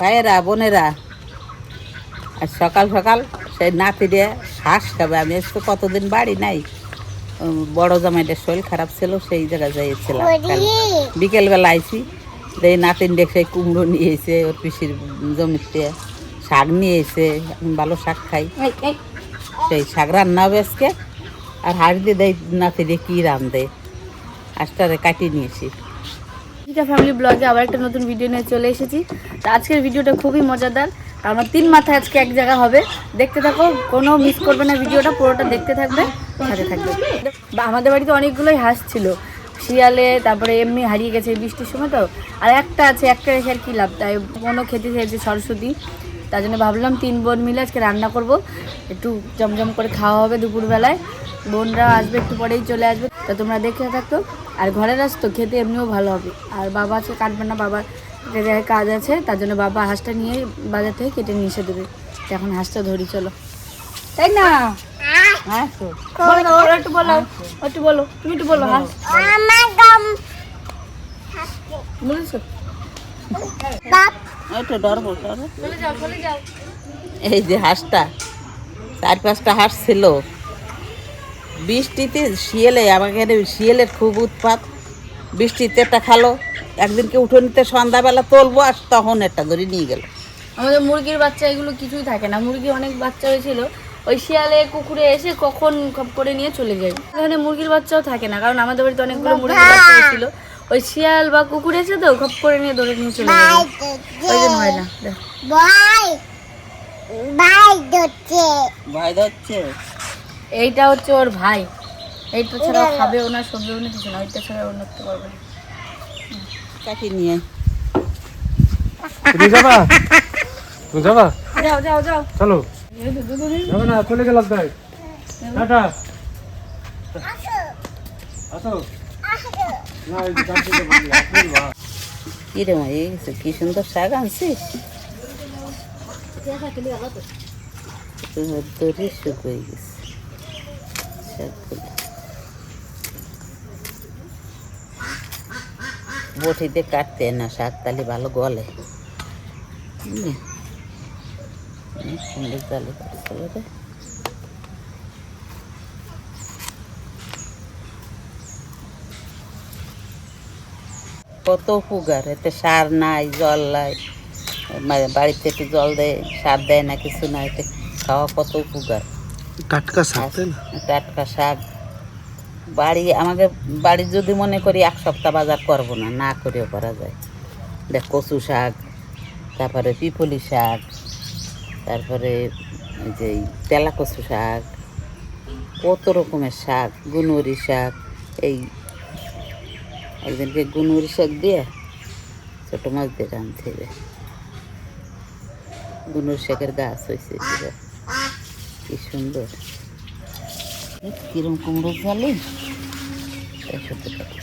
ভাইয়েরা বোনেরা আর সকাল সকাল সেই নাতি দিয়ে শ্বাস খাবে। আমি আজকে কতদিন বাড়ি নাই। বড় জামাইটার শরীর খারাপ ছিল সেই জায়গায় যাইছিলাম বিকেলবেলা আইছি এই নাতিন দেখ সেই কুমড়ো নিয়ে এসে ওর পিসির জমিতে শাক নিয়ে এসে আমি ভালো শাক খাই। সেই শাক রান্না হবে আজকে। আর হাড় দিয়ে দেয় নাতি দিয়ে কী রান দেয় আজটারে কাটিয়ে নিয়েছি টিকা ফ্যামিলি ব্লগে আবার একটা নতুন ভিডিও নিয়ে চলে এসেছি। তো আজকের ভিডিওটা খুবই মজাদার। আমার তিন মাথায় আজকে এক জায়গা হবে। দেখতে থাকো, কোনো মিস করবে না ভিডিওটা পুরোটা দেখতে থাকবে, সাথে থাকবে। আমাদের বাড়িতে অনেকগুলোই হাঁস ছিল। শিয়ালে, তারপরে এমনি হারিয়ে গেছে বৃষ্টির সময় তো। আর একটা আছে, একটা রেখে আর কি লাভ? তাই কোনো খেতে চেয়েছে সরস্বতী। তার জন্য ভাবলাম তিন বোন মিলে আজকে রান্না করব। একটু জমজম করে খাওয়া হবে দুপুরবেলায়। বোনরা আসবে, একটু পরেই চলে আসবে। তা তোমরা দেখে থাকতো আর ঘরের আস তো খেতে এমনিও ভালো হবে। আর বাবা আজকে কাটবে না বাবা একটা জায়গায় কাজ আছে তার জন্য বাবা হাঁসটা নিয়ে বাজার থেকে কেটে নিয়ে এসে দেবে। এখন হাঁসটা ধরি চলো। তাই না? হ্যাঁ একটু বলো একটু বলো তুমি একটু বলো হাঁস। বলেছ? একটু ডরবো এই যে হাঁসটা চার পাঁচটা হাঁস ছিল। বৃষ্টিতে শিয়ালে আমাকে এখানে শিয়ালের খুব উৎপাত। বৃষ্টিতে একটা খালো। একদিনকে উঠোনিতে সন্ধ্যাবেলা তুলবো আর তখন একটা ধরে নিয়ে গেল। আমাদের মুরগির বাচ্চা এগুলো কিছুই থাকে না। মুরগি অনেক বাচ্চা হয়েছিল। ওই শিয়ালে কুকুরে এসে কখন খপ করে নিয়ে চলে যায়। এখানে মুরগির বাচ্চাও থাকে না কারণ আমাদের বাড়িতে অনেকগুলো মুরগির বাচ্চা হয়েছিল। ওই শিয়াল বা কুকুর এসে তো খপ করে নিয়ে ধরে নিয়ে চলে যায়। ওই জন্য হয় না দেখ। ভয় ধরছে? এইটা হচ্ছে ওর ভাই। এইটা ছাড়া ও খাবে ওনার সবজি ওনা কিছু না। ওইটা ছাড়া অন্য করবে না। কাটি নিয়ে। তুমি যাবা তুমি যাবা যাও যাও যাও। চলো। যাবে না চলে গেলাম তাই। টাটা। আসো। না এই যে গাছ থেকে বলি, আসুন বা। কি রে মা এই কি সুন্দর শাক আনছিস? শুকিয়ে গেছে। বটিতে কাটতে না, শাক তালি ভালো গলে। কত উপকার, এতে সার নাই, জল নাই। মানে বাড়িতে একটু জল দেয়, সার দেয় না, কিছু না, এতে খাওয়া কত উপকার। টাটকা শাক। টাটকা শাক। বাড়ি আমাকে বাড়ি যদি মনে করি এক সপ্তাহ বাজার করব না না করেও করা যায়। দেখ, কচু শাক, তারপরে পিপলি শাক, তারপরে যে তেলা কচু শাক, কত রকমের শাক, গুনুরি শাক, এই একদিনকে গুনুরি শাক দিয়ে ছোটো মাছ দিয়ে হবে। গুনুর শাকের গাছ হয়েছে। কি সুন্দর। কিরম কুমড়ো এই সত্যি কথা।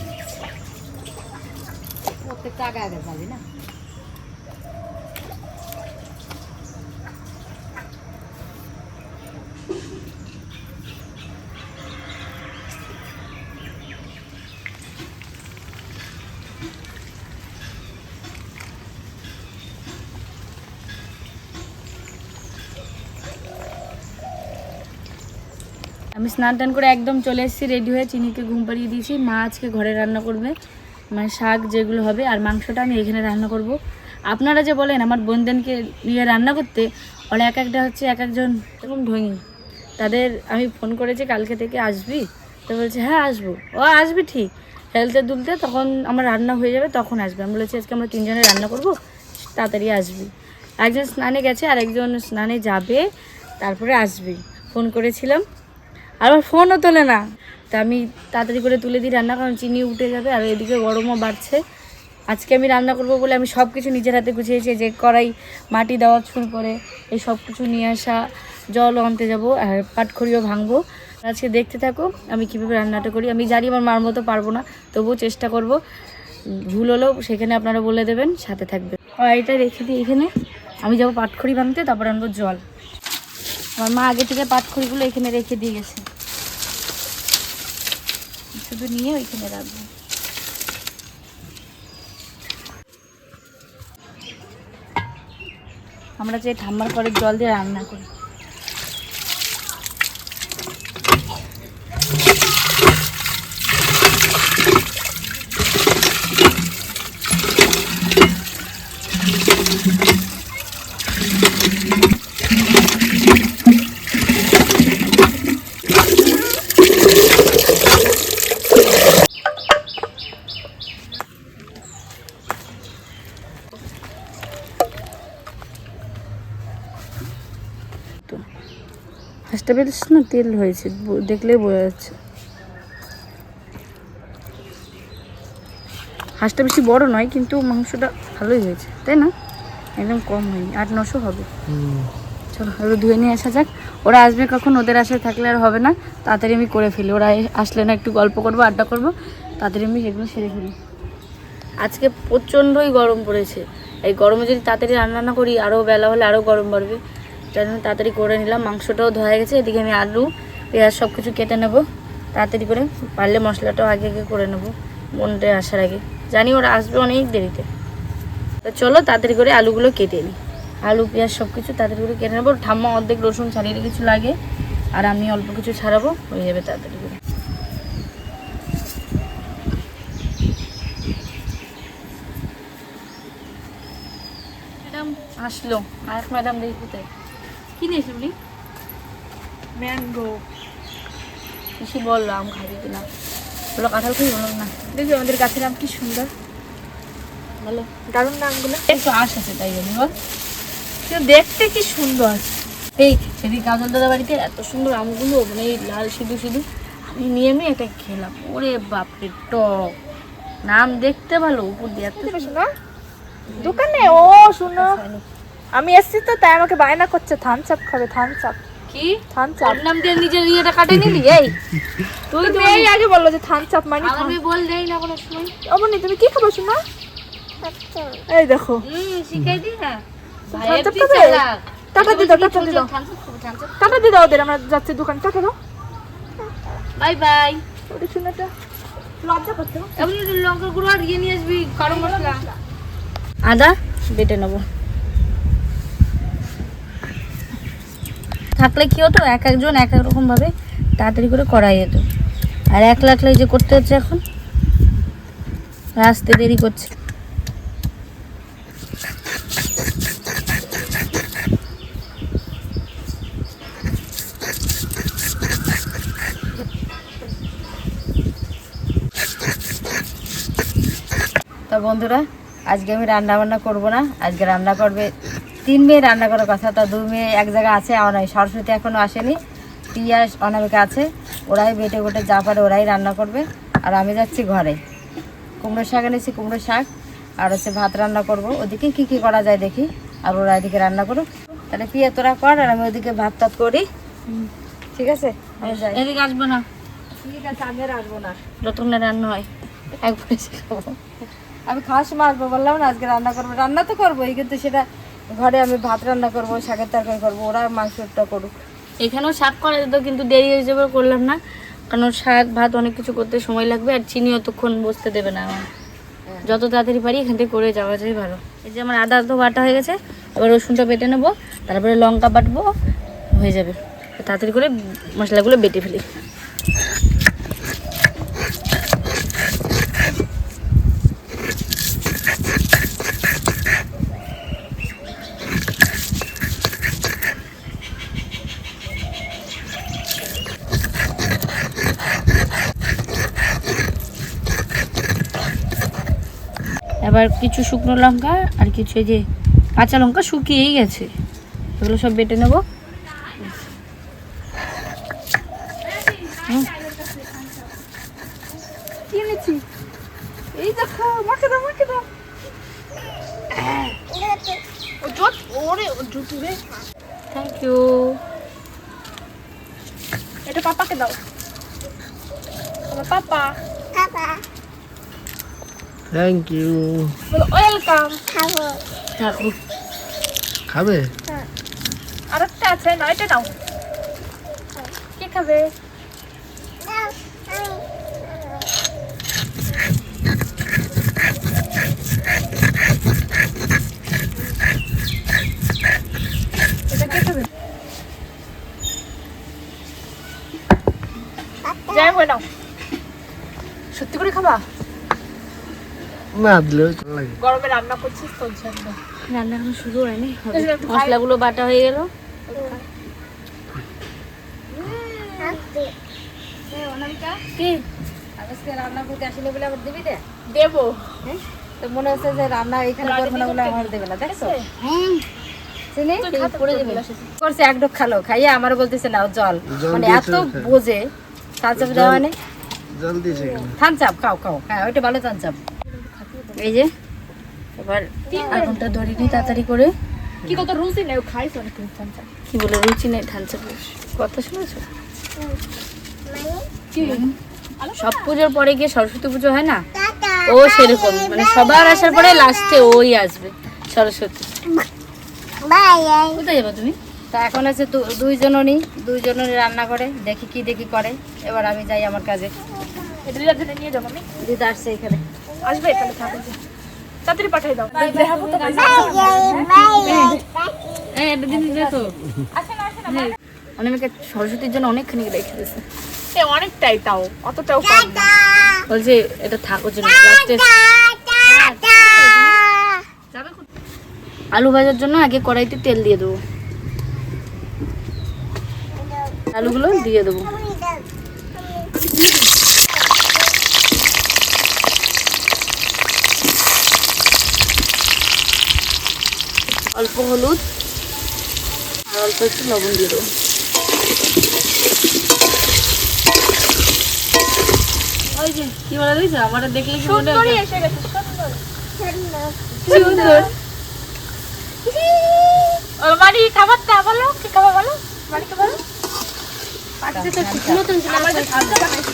স্নান টান করে একদম চলে এসেছি রেডি হয়ে চিনিকে ঘুম পাড়িয়ে দিয়েছি। মা আজকে ঘরে রান্না করবে মানে শাক যেগুলো হবে আর মাংসটা আমি এখানে রান্না করব। আপনারা যে বলেন আমার বোনদেরকে নিয়ে রান্না করতে, ওরা এক একটা হচ্ছে এক একজন এরকম ঢঙি তাদের আমি ফোন করেছি, কালকে থেকে আসবি? তো বলছে হ্যাঁ আসব। ও, আসবি ঠিক। হেলতে দুলতে তখন আমার রান্না হয়ে যাবে, তখন আসবে। আমি বলেছি, আজকে আমরা তিনজনে রান্না করব, তাড়াতাড়ি আসবি। একজন স্নানে গেছে আর একজন স্নানে যাবে, তারপরে আসবি। ফোন করেছিলাম আর আমার ফোনও তোলে না। তা আমি তাড়াতাড়ি করে তুলে দিই রান্না, কারণ চিনি উঠে যাবে আর এদিকে গরমও বাড়ছে। আজকে আমি রান্না করব বলে আমি সব কিছু নিজের হাতে গুছিয়েছি যে কড়াই, মাটি দেওয়া শুরু করে এই সব কিছু নিয়ে আসা জলও আনতে যাব আর পাটখড়িও ভাঙবো। আজকে দেখতে থাকো আমি কীভাবে রান্নাটা করি। আমি জানি আমার মার মতো পারব না, তবুও চেষ্টা করব। ভুল হলেও সেখানে আপনারা বলে দেবেন, সাথে থাকবে। কড়াইটা রেখে দিই এখানে। আমি যাব পাটখড়ি ভাঙতে, তারপর আনব জল। আমার মা আগে থেকে পাটখড়িগুলো এখানে রেখে দিয়ে গেছে। শুধু নিয়ে ওইখানে রাখব। আমরা যে ঠাম্মার পরে জল দিয়ে রান্না করি। বেশ না তেল হয়েছে? দেখলেই বোঝা যাচ্ছে। হাঁসটা বেশি বড় নয় কিন্তু মাংসটা ভালোই হয়েছে তাই না? একদম কম হয়নি আট নশো হবে। চলো এবার ধুয়ে নিয়ে আসা যাক। ওরা আসবে কখন? ওদের আশায় থাকলে আর হবে না। তাড়াতাড়ি আমি করে ফেলি। ওরা আসলে না একটু গল্প করব আড্ডা করব। তাড়াতাড়ি আমি সেগুলো সেরে ফেলি। আজকে প্রচণ্ডই গরম পড়েছে। এই গরমে যদি তাড়াতাড়ি রান্না না করি আরও বেলা হলে আরও গরম বাড়বে। তাই জন্য তাড়াতাড়ি করে নিলাম, মাংসটাও ধোয়া গেছে, এদিকে আমি আলু, পেঁয়াজ সব কিছু কেটে নেব। তাড়াতাড়ি করে পারলে মশলাটাও আগে আগে করে নেব বোনটা আসার আগে। জানি ওরা আসবে অনেক দেরিতে। তো চলো তাড়াতাড়ি করে আলুগুলো কেটে নিই। আলু, পেঁয়াজ সব কিছু তাড়াতাড়ি করে কেটে নেব। ঠাম্মা অর্ধেক রসুন ছাড়িয়ে কিছু লাগে আর আমি অল্প কিছু ছাড়াবো, হয়ে যাবে তাড়াতাড়ি করে। আসলো। আর ম্যাডাম দেখি কোথায়? কি নিয়েছি উনি ম্যাঙ্গো। বেশি বলল আম খাবি কিনা বলো কাঁঠাল খাই বললাম না। দেখবি আমাদের গাছের আম কি সুন্দর। বলো। দারুণ আমগুলো একটু আশ আছে তাই জন্য বল। দেখতে কি সুন্দর। এই সেদিন কাজল দাদা বাড়িতে এত সুন্দর আমগুলো মানে এই লাল সিধু সিধু আমি নিয়ে আমি এটা খেলাম। ওরে বাপরে টক। নাম দেখতে ভালো উপর দিয়ে এত শোনো দোকানে? ও শুনো আমি এসছি তো তাই আমাকে বায়না করছে। থামস আপ খাবে থামস আপ কি? থামস আপ নাম দিয়ে নিজের ইয়েটা কাটে নিলি? এই। তুই তো এই আগে বলল যে থামস আপ মানে আমি বল দেই না কোনো সময়। অমনি তুমি কি খাব শোনো এই দেখো। হুম শিখাই দি না থামস আপ খাবে? টাকা দিয়ে দাও টাকা দিয়ে দাও। টাকা দিয়ে দাও ওদের আমরা যাচ্ছি দোকান। টাকা দাও। Bye bye. ওটা শুনেটা লজ্জা করতে এমনি লঙ্কার গুঁড়ো আর ইয়ে নিয়ে আসবি কারও মশলা। আদা বেটে নেব। থাকলে কি হতো? এক একজন এক এক রকম ভাবে তাড়াতাড়ি করে করা যেত। আর এক লাখ যে করতে হচ্ছে এখন? আসতে দেরি করছে। তো বন্ধুরা, আজকে আমি রান্না বান্না করব না। আজকে রান্না করবে তিন মেয়ে রান্না করার কথা তা দুই মেয়ে এক জায়গায় আছে অনাই সরস্বতী এখনও আসেনি। পিয়াস অনামিকা আছে ওরাই বেটে গোটে যা পারে ওরাই রান্না করবে। আর আমি যাচ্ছি ঘরে। কুমড়ো শাক এনেছি কুমড়ো শাক আর হচ্ছে ভাত রান্না করব। ওদিকে কি কি করা যায় দেখি আর ওরা এদিকে রান্না করুক। তাহলে পিয়া তোরা কর আর আমি ওদিকে ভাত টাত করি। ঠিক আছে? আমি যাই। এদিকে আসব না। ঠিক আছে আমি আর আসব না। যতক্ষণ রান্না হয় একবারে আমি খাওয়ার সময় আসব বললাম না আজকে রান্না করব। রান্না তো করবোই কিন্তু সেটা ঘরে আমি ভাত রান্না করব শাকের তরকারি করব ওরা মাংসটা করুক। এখানেও শাক করা যেত কিন্তু দেরি হয়ে যাবে করলাম না। কারণ শাক ভাত অনেক কিছু করতে সময় লাগবে আর চিনি অতক্ষণ বসতে দেবে না আমার। যত তাড়াতাড়ি পারি এখান থেকে করে যাওয়া যায় ভালো। এই যে আমার আদা তো বাটা হয়ে গেছে এবার রসুনটা বেটে নেব তারপরে লঙ্কা বাটবো হয়ে যাবে। তাড়াতাড়ি করে মশলাগুলো বেটে ফেলি। এবার কিছু শুকনো লঙ্কা আর কিছু এই যে কাঁচা লঙ্কা শুকিয়েই গেছে। এগুলো সব বেটে নেব। এই দেখো মাকে দাও মাকে দাও। থ্যাংক ইউ এটা পাপাকে দাও। আমার পাপা। থ্যাংক ইউ ওয়েলকাম খাব খাব খাবে? আর একটা আছে না এটা নাও। কে খাবা? না দিলেও লাগে। গরমে রান্না করছিস তোর রান্না এখন শুরু হয়নি। মশলাগুলো বাটা হয়ে গেল। কি? আজকে রান্না করতে আসলে বলে আবার দিবি দেবো। হ্যাঁ? তো মনে হচ্ছে যে রান্না এখানে করব না বলে আমার দেবে না দেখছ করছে? এক ডোক খালো। খাইয়ে আমার বলতেছে নাও জল। মানে এত। বোঝে থানচাপ দেওয়া মানে খাও খাও। হ্যাঁ ওইটা ভালো থানচাপ এই যে এবার আগুনটা ধরিয়ে নিই তাড়াতাড়ি করে। কি কত রুচি নেই খাইছ অনেক কি বলে রুচি নেই ধান কথা শুনেছো? সব পুজোর পরে গিয়ে সরস্বতী পুজো হয় না? ও সেরকম মানে সবার আসার পরে লাস্টে ওই আসবে সরস্বতী। কোথায় যাব তুমি? তা এখন আছে দুইজনই দুইজনই রান্না করে দেখি কি দেখি করে। এবার আমি যাই আমার কাজে। এটা নিয়ে যাব আমি। দিদা আসছে এখানে। আসবে তাহলে থাকো তাড়াতাড়ি পাঠাই দাও। অনেকে সরস্বতীর জন্য অনেকখানি রেখে দিয়েছে। অনেকটাই তাও অতটাও কম না। বলছে এটা থাকো জন্য। আলু ভাজার জন্য আগে কড়াইতে তেল দিয়ে দেবো। আলুগুলো দিয়ে দেবো। অল্প হলুদ আর অল্প একটু লবণ দিয়ে দেবো। ওই যে কি বলে দিয়েছে? আমার দেখলে কি মনে হয় এসে গেছে সুন্দর। সুন্দর। বাড়ি খাবারটা বলো কি খাবার বলো? বাড়িকে বলো? আমাদের খাদ্য বানাইছি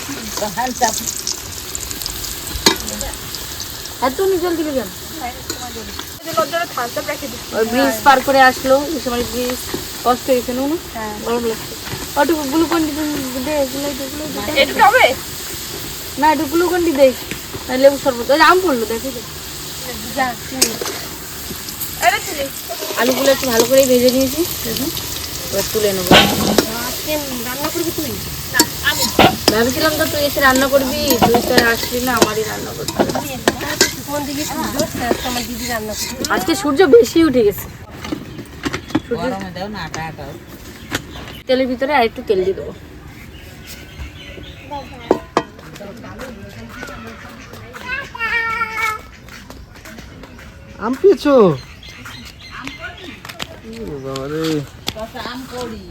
হালচাপ এত জল দিলে কেন ওর ব্রিজ পার করে আসলো সময় ব্রিজ কষ্ট হয়েছে না না গরম লাগছে। ওটুকু দে না একটু দে। লেবু শরবত আম পড়ল দেখো। আলুগুলো একটু ভালো করে ভেজে নিয়েছি এবার তুলে নেব। রান্না করবি তুই? ভেবেছিলাম তো তুই এসে রান্না করবি তুই তো আসলি না আমারই রান্না করতে হবে। কোন দিকে সূর্য উঠছে আজকে রান্না করছে আজকে সূর্য বেশি উঠে গেছে। গরমে দাও না আটা আটা তেলের ভিতরে আর একটু তেল দিয়ে দেবো। আম পেয়েছ বাবা রে আম করি।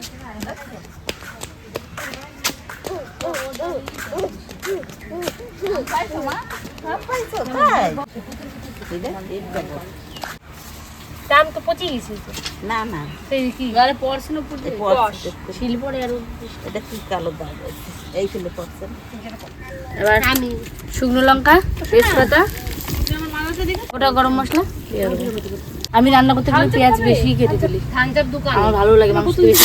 দাম তো পচে গেছে। না না। সেই কি আরে পড়াশোনা পড়ছে, শিল পড়ে আর। এটা কি কালো দাগ? এই ছিল পড়ছে এবার শুকনো লঙ্কা তেজপাতা ওটা গরম মশলা আমি রান্না করতে গেলে পেঁয়াজ বেশি কেটে তুলি আমার ভালো লাগে মাংস বেশি।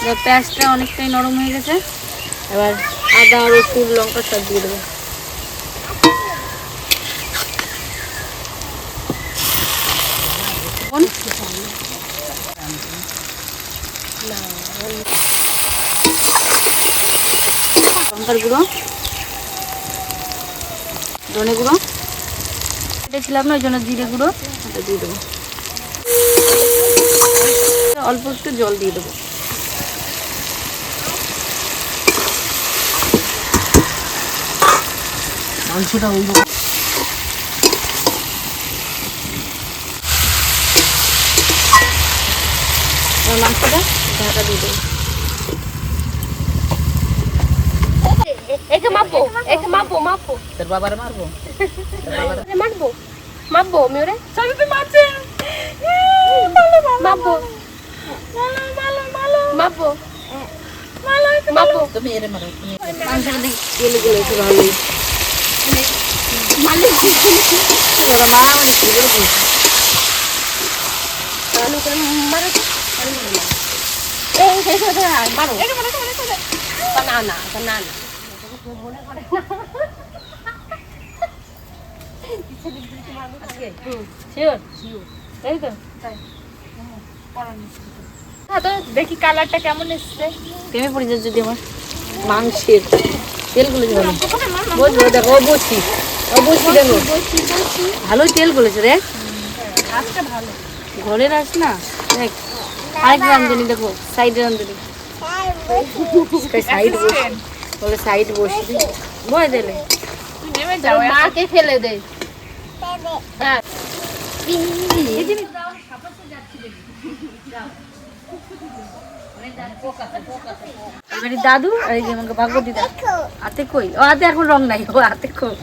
এবার পেঁয়াজটা অনেকটাই নরম হয়ে গেছে। এবার আদা, রসুন, লঙ্কা সব দিয়ে দেবো। লঙ্কার গুঁড়ো। ধনে গুঁড়ো। ছিলাম না, ওই জন্য জিরে গুঁড়ো। এটা দিয়ে দেবো। অল্প একটু জল দিয়ে দেবো। মাংসটা ওই এবার মাংসটা ঢাকা দিয়ে দেবো। একে মাপবো একে মাপবো মাপবো। তোর বাবার মারবো? মাপবো মাপবো আমি ওরে সবই তো মাপছে মাপবো। মাপবো মাপবো তুমি এরে মারো গেলে গেলে একটু ভালোই ওরা মারামারি শুরু করে মারো তো। এই হতে হয় মারো তা না না তা না না শিওর তাই তো হ্যাঁ তো দেখি কালারটা কেমন এসছে? প্রেমে পড়ে যাচ্ছে যদি আমার মাংসের তেলগুলো বুঝলো দেখো অবশ্যই অবশ্যই দেখো ভালোই তেল গলেছে আজকে ভালো। ঘরের আস না দেখ। আরেক রান্ধনি দেখো সাইডে রান্ধনি সাইড বসে? বলে সাইড বসে। বয় দিলে। মাকে ফেলে দে। হ্যাঁ। এবারে দাদু আর এই যে আমাকে ভাগবতী দা। হাতে কই? ও হাতে এখন রং নাই ও হাতে কই?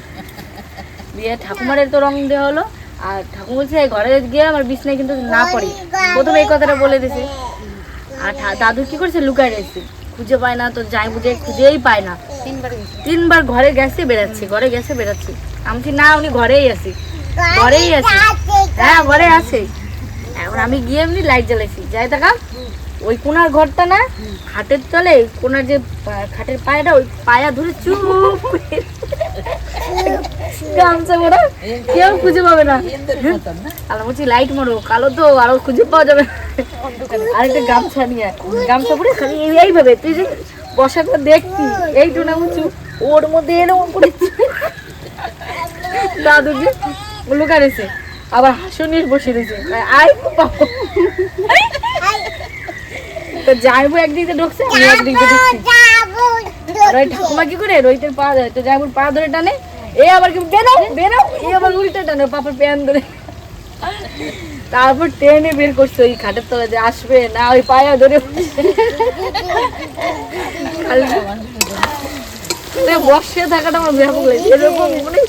দিয়ে ঠাকুমারের তো রং দেওয়া হলো আর ঠাকুর বলছে ঘরে গিয়ে আমার বিছনায় কিন্তু না পড়ে। প্রথমে এই কথাটা বলে দিছে আর দাদু কি করছে? লুকায় রেখেছে খুঁজে পায় না তো যাই বুঝে খুঁজেই পায় না। তিনবার ঘরে গেছে বেড়াচ্ছে ঘরে গেছে বেড়াচ্ছে। আমি না উনি ঘরেই আছে। ঘরেই আছে। হ্যাঁ ঘরে আছে। এখন আমি গিয়ে এমনি লাইট জ্বালাইছি। যাই দেখা। ওই কোনার ঘরটা না খাটের তলে, কোনার যে খাটের পায়াটা, ওই পায়া ধরে চুপ গামছা মোড়া, কেউ খুঁজে পাবে না। আর বলছি লাইট মারো, কালো তো, আরও খুঁজে পাওয়া যাবে না। আরেকটা গামছা নিয়ে গামছা পরে খালি এইভাবে তুই যে বসাটা দেখতি, এইটু না উঁচু ওর মধ্যে ওর করে দাদু যে লুকা রয়েছে আবার হাসুনির বসে রয়েছে। আই বাবা। তো যাইবো একদিকে ঢুকছে আমি একদিকে ঢুকছি। আর ওই ঠাকুমা কি করে? রোহিতের পা ধরে তো যাইবুর পা ধরে টানে। এ আবার কি বেরাও বেরাও এ আবার উল্টে টানে পাপার প্যান ধরে। তারপর টেনে বের করছে ওই খাটের তলা যে আসবে না ওই পায়া ধরে বসে। থাকাটা আমার ব্যাপক লাগে এরকম মানে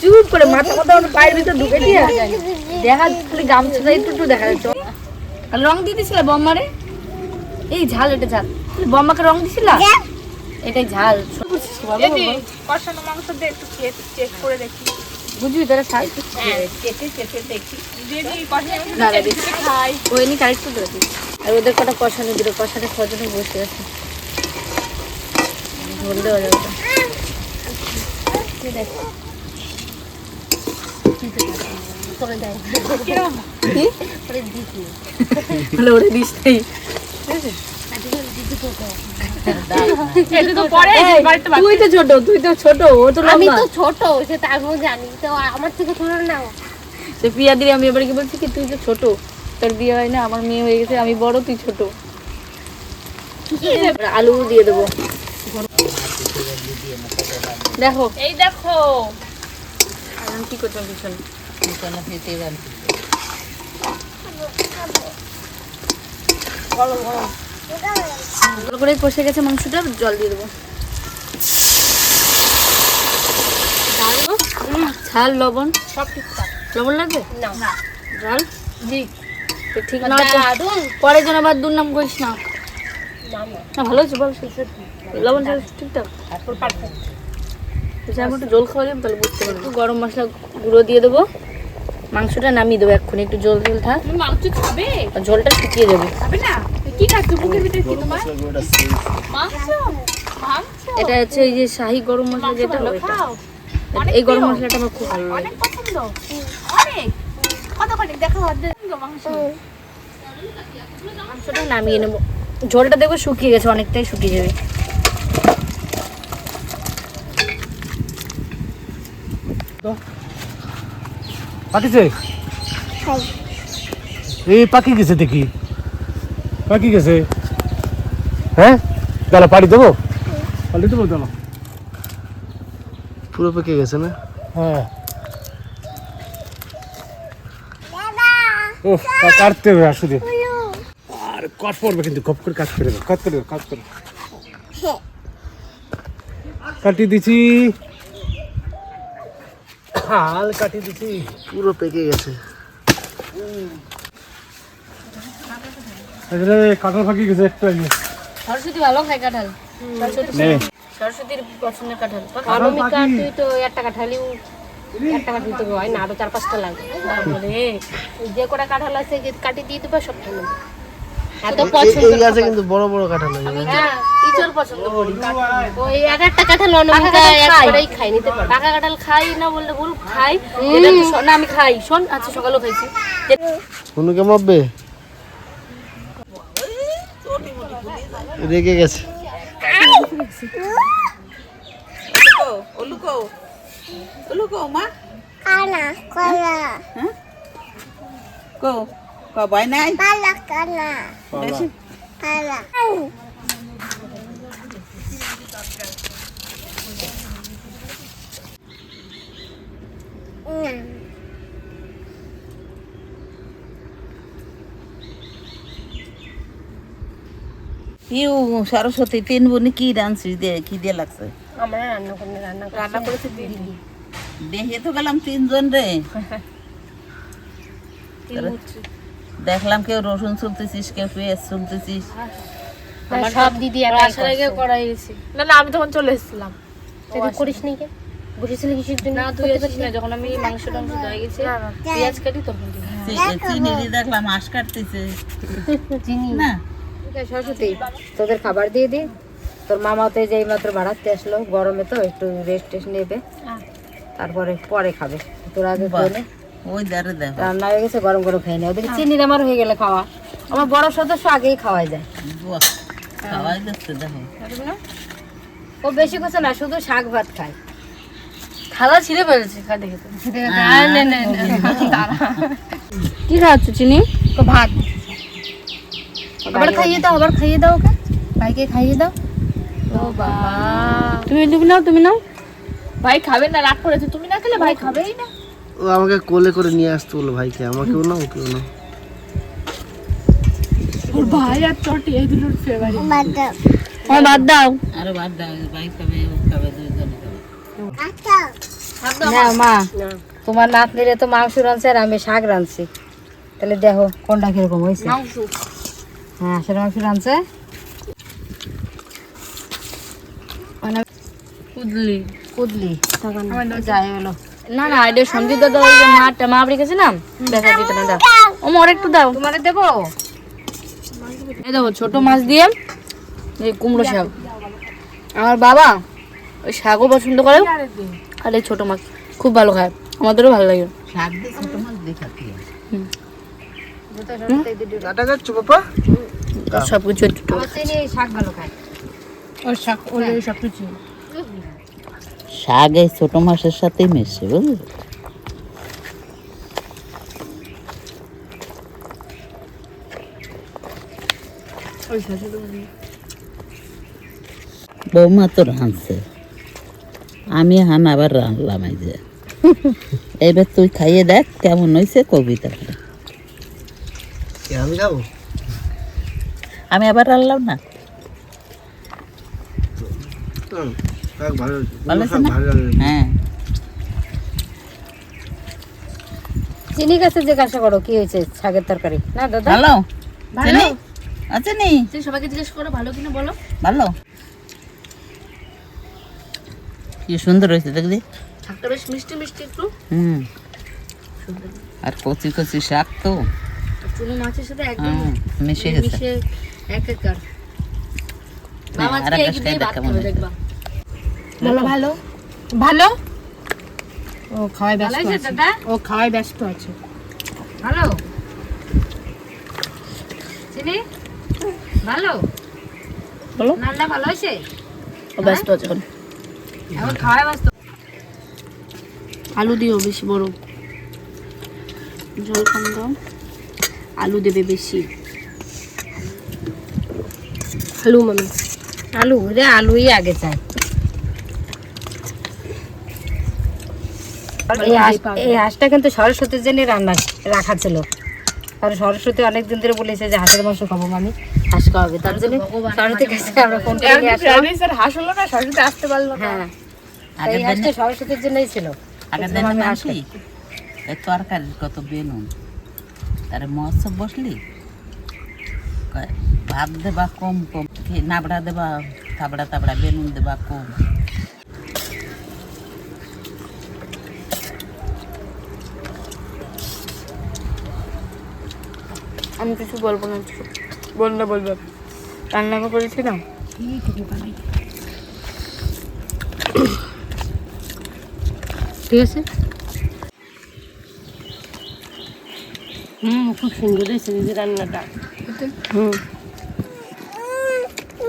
চুপ করে মাথা মাথা আমার পায়ের ভিতরে ঢুকে দিয়ে দেখা খালি গামছাটা একটু একটু দেখা যাচ্ছে। রং দিয়ে দিছিলে বম্মারে? এই ঝাল এটা ঝাল। বম্মাকে রং দিছিল? এটাই ঝাল। কষানো মাংস দিয়ে একটু খেয়ে চেক করে দেখি। বুঝবি তারা চেটে চেটে দেখি। দিয়ে দিচ্ছি। খাই। ওই নি কারেক্ট করে দিস আর ওদের কটা কষানো দিল কষানো খাওয়ার বসে আছে। ঝোল দেওয়া যাবে। না। বলে ওরে দিস তুই তো ছোট তুই তো ছোট ও তো আমি তো ছোট সেটা আমিও জানি তো আমার থেকে ছোট না। সে প্রিয়া দিদি আমি এবারে কি বলছি কি তুই তো ছোট তোর বিয়ে হয় না আমার মেয়ে হয়ে গেছে আমি বড় তুই ছোট। আলু দিয়ে দেবো। দেখো। এই দেখো। আমি কি করতাম পিছনে মিশানো বান ভালো করে কষে গেছে মাংসটা জল দিয়ে দেবো। ঝাল লবণ। সব ঠিকঠাক। লবণ লাগবে? না। জি ঠিক না পরে যেন আবার দুর নাম করিস না। ভালো হয়েছে বল। লবণ ঝাল ঠিকঠাক? তারপর পারফেক্ট একটু জল খাওয়া যাবে তাহলে বুঝতে পারব। গরম মশলা গুঁড়ো দিয়ে দেবো। মাংসটা নামিয়ে দেবো এক্ষুনি একটু জল জল থাক। তুমি মাংস খাবে? জলটা শুকিয়ে যাবে। খাবে না? কি খাচ্ছ? বুকের ভিতরে কি তোমার? মাংস মাংস? এটা হচ্ছে এই যে শাহি গরম মশলা যেটা এই গরম মশলাটা আমার খুব ভালো লাগে। অনেক পছন্দ। অনেক। কতখানি দেখো দেখো মাংস। মাংসটা নামিয়ে নেব। ঝোলটা দেখব শুকিয়ে গেছে অনেকটাই শুকিয়ে যাবে। পাকিছে এই পাকি গেছে দেখি। পাকি গেছে। হ্যাঁ? তাহলে পাড়ি দেবো? পাড়ি দেবো চলো পুরো পেকে গেছে না? হ্যাঁ। ও কাটতে হবে শুধু। আর কট পড়বে কিন্তু কপ করে কাজ করে দেবে কাজ করে কাজ করে কাটি দিছি হাল কাটি দিছি পুরো পেকে গেছে। কাঁঠাল ফাঁকি গেছে একটু আগে। সরস্বতী ভালো খায় কাঁঠাল। সরস্বতীর পছন্দের কাঁঠাল। তুই তো একটা কাঠালিও একটা কাঠি তো হয় না আরও চার পাঁচটা লাগে। তারপরে যে কটা কাঁঠাল আছে কাটি দিয়ে দেবো সব এত পছন্দ কিন্তু বড় বড় কাঁঠাল হয়ে। ইচড় পছন্দ করি। ওই এক একটা কাঁঠাল অনামিকা একবারেই খাই নিতে পারবে পাকা কাঁঠাল খাই না বললে ভুল খাই। শোন- না আমি খাই। শোন আচ্ছা সকালেও খাইছি। কোনো কেমন হবে রেগে গেছে। ওলুকো ওলুকো মা। হ্যাঁ? কো কো ভয় নাই? বেশি ইউ সরস্বতী তিন বোনে কি রাঁধছিস দিয়ে কি দিয়ে লাগছে? আমরা রান্না করে রান্না রান্না করেছে দিদি দেখে তো গেলাম তিনজন রে। দেখলাম কেউ রসুন চুলতেছিস কেউ পেঁয়াজ চুলতেছিস। সব দিদি একাই আসার আগে করাই না না আমি তখন চলে এসেছিলাম। করিস নি কে? বসেছিলি জন্য না তুই আসিস না। যখন আমি মাংস টাংস ধরে গেছি পেঁয়াজ কাটি তখন চিনি দিয়ে দেখলাম আশ কাটতেছে। চিনি। না? সরস্বতী তোদের খাবার দিয়ে দি তোর মামা তো যে মাত্র বাড়াতে আসলো গরমে তো একটু রেস্ট টেস্ট নেবে। তারপরে পরে খাবে। তোর আগে নে। ওই দারে দেখো। রান্না হয়ে গেছে গরম গরম খেয়ে নে। ওদিকে চিনির আমার হয়ে গেলে খাওয়া। আমার বড় সদস্য আগেই খাওয়াই যায় খাওয়াই যাচ্ছে দেখো। ও বেশি কিছু না শুধু শাক ভাত খায়। থালা ছিঁড়ে ফেলেছি খেতে কি খাওয়াচ্ছ চিনি? ভাত। আবার খাইয়ে দাও আবার খাইয়ে দাও ওকে। ভাইকে খাইয়ে দাও। ও বাবা। তুমি তুমি নাও তুমি নাও। ভাই খাবেন না রাগ করেছে। তুমি না খেলে ভাই খাবেই না। ও আমাকে কোলে করে নিয়ে আসতে বলো ভাইকে। আমাকেও না ওকেও না ওর ভাই আর চটি এই দুটোর ফেভারিট আমার ভাত দাও। আরও বাদ দাও ভাই খাবে ও খাবে খাবে না মা তোমার নাতনিরে তো মাংস রাঁধছে আর আমি শাক রাঁধছি। তাহলে দেখো কোনটা কীরকম হয়েছে। হ্যাঁ সেটা মাংস রাঁধছে। কুদলি। কুদলি। যাই হলো। না না এটা সঞ্জিত দাদা ওই যে মাটা মা আপনি গেছে না? দেখা দিতে না দাও। ও মর একটু দাও। তোমারে দেবো? এই দেখো ছোট মাছ দিয়ে এই কুমড়ো শাক। আমার বাবা ওই শাকও পছন্দ করে। আর এই ছোট মাছ খুব ভালো খায়। আমাদেরও ভালো লাগে। শাক দিয়ে ছোট মাছ দেখাতে কাটা সব কিছু একটু একটু। আমার চিনি শাক ভালো খায়। ওর শাক ওর সব কিছু শাক এই ছোট মাছের সাথেই মিশছে বুঝলি? বৌমা তো রাঁধছে আমি হান আবার রাঁধলাম এই যে এবার তুই খাইয়ে দেখ কেমন হয়েছে কবিতা। আমি খাব? আমি আবার রাঁধলাম না। হ্যাঁ। চিনি গাছে যে কাজটা করো কি হয়েছে? শাকের তরকারি। না দাদা? ভালো? আছে নি? তুই সবাইকে জিজ্ঞেস করো ভালো কিনা বলো। ভালো? কি সুন্দর হয়েছে দেখলি শাকটা বেশ মিষ্টি মিষ্টি একটু। হুম। আর কচি কচি শাক তো। চুনো মাছের সাথে একদম মিশে গেছে। দেখবা। বলো ভালো? ভালো? ও খাওয়াই ভালো ব্যস্ত আছে। দাদা? ও খাওয়াই ব্যস্ত আছে। ভালো? চিনি? ভালো? বলো। ভালো হয়েছে? ও ব্যস্ত আছে এখন এখন খাওয়াই ব্যস্ত আলু দিও বেশি বড়। জল কম আলু দেবে বেশি। আলু মামি আলু রে আলুই আগে চাই। এই এই হাঁসটা কিন্তু সরস্বতীর জন্য রান্না রাখা ছিল। কারণ সরস্বতী অনেকদিন ধরে বলেছে যে হাঁসের মাংস খাব আমি হাঁস খাওয়াবে। তার জন্য সরস্বতীর কাছে আমরা ফোন করে নিয়ে আসলাম। হাঁস হলো না সরস্বতী আসতে পারল হ্যাঁ। এই হাঁসটা সরস্বতীর জন্যই ছিল। আগের দিন আমি হাঁস এই তরকারির কত বেনুন তারে মহোৎসব বসলি? কয়, ভাত দেবা কম কম নাবড়া দেবা থাবড়া থাবড়া বেনুন দেবা কম। আমি কিছু বলব না। বললে বলবে। রান্না করেছি না? ঠিক আছে। হুম খুব সুন্দর হয়েছে দিদি রান্নাটা। হুম।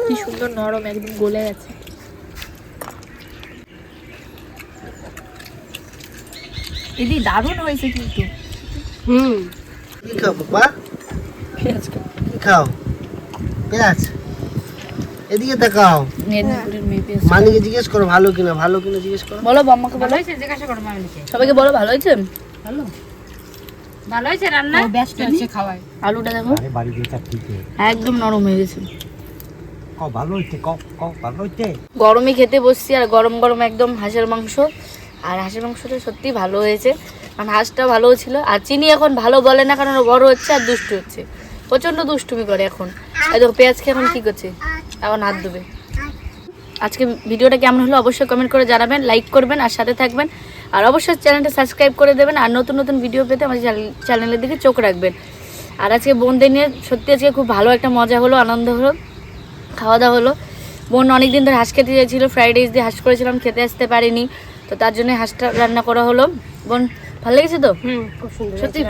কি সুন্দর নরম একদম গলে গেছে। দিদি দারুণ হয়েছে কিন্তু। হুম। কি কি খাও। পেঁয়াজ। এদিকে তাকাও। মানিকে জিজ্ঞেস করো ভালো কিনা? ভালো কিনা জিজ্ঞেস করো। বলো বাম্মাকে ভালো বলো। হয়েছে জিজ্ঞাসা করো মামিকে। সবাইকে বলো ভালো হয়েছে? ভালো। ভালো হয়েছে রান্না? ব্যস্ত হচ্ছে খাওয়ায়। আলুটা দেখো। আরে বাড়ি দিয়ে একদম নরম হয়ে গেছে। ক ভালো হইতে ক ক ভালো গরমে খেতে বসছি আর গরম গরম একদম হাঁসের মাংস। আর হাঁসের মাংসটা সত্যি ভালো হয়েছে। কারণ হাঁসটা ভালো ছিল। আর চিনি এখন ভালো বলে না কারণ বড় হচ্ছে আর দুষ্টু হচ্ছে। প্রচণ্ড দুষ্টুমি করে এখন। দেখো পেঁয়াজ খেয়ে এখন কী করছে? এখন হাত দেবে। আজকে ভিডিওটা কেমন হলো অবশ্যই কমেন্ট করে জানাবেন লাইক করবেন আর সাথে থাকবেন। আর অবশ্যই চ্যানেলটা সাবস্ক্রাইব করে দেবেন আর নতুন নতুন ভিডিও পেতে আমাদের চ্যানেলের দিকে চোখ রাখবেন। আর আজকে বোনদের নিয়ে সত্যি আজকে খুব ভালো একটা মজা হলো আনন্দ হলো খাওয়া দাওয়া হলো। বোন অনেক দিন ধরে হাঁস খেতে চাইছিল ফ্রাইড রাইস দিয়ে হাঁস করেছিলাম খেতে আসতে পারিনি। তো তার জন্য হাঁসটা রান্না করা হলো। বোন ভালো লেগেছে তো? সত্যি?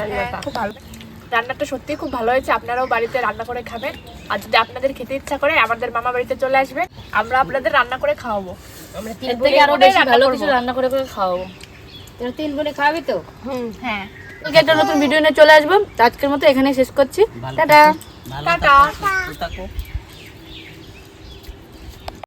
রান্নাটা সত্যি খুব ভালো হয়েছে। আপনারাও বাড়িতে রান্না করে খাবেন। আর যদি আপনাদের খেতে ইচ্ছা করে আমাদের মামা বাড়িতে চলে আসবে। আমরা আপনাদের রান্না করে খাওয়াবো। আমরা তিন আরও বেশি রান্না ভালো কিছু রান্না করে করে খাওয়াবো। তোরা তিন বোনে খাওয়াবি তো? হ্যাঁ। ওকে একটা নতুন ভিডিও নিয়ে চলে আসব। তো আজকের মতো এখানে শেষ করছি। টাটা। টাটা। থাকো।